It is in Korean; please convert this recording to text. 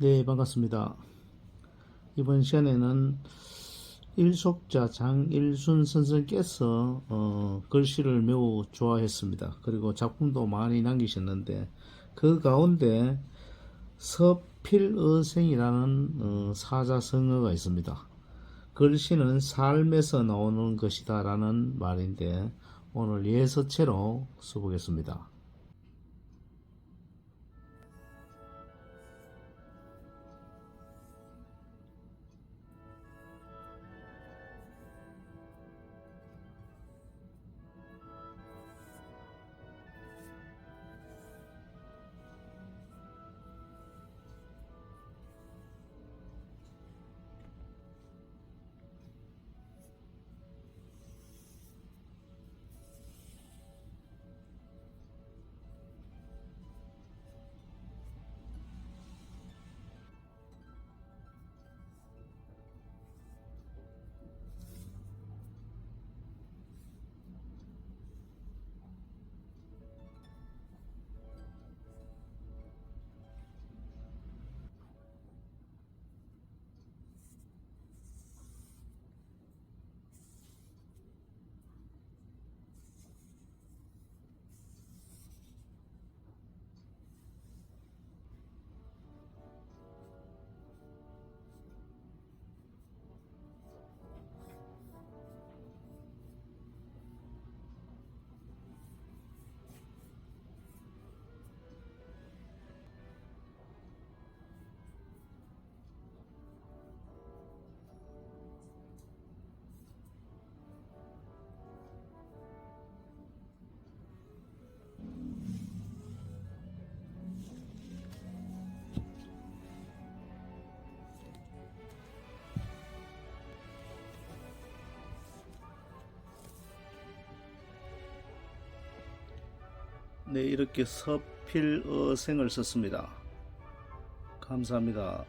네, 반갑습니다. 이번 시간에는 일속자 장일순 선생께서 어, 글씨를 매우 좋아했습니다. 그리고 작품도 많이 남기셨는데 그 가운데 서필의생이라는 어, 사자성어가 있습니다. 글씨는 삶에서 나오는 것이다 라는 말인데 오늘 예서체로 써보겠습니다. 네, 이렇게 서필어생을 썼습니다. 감사합니다.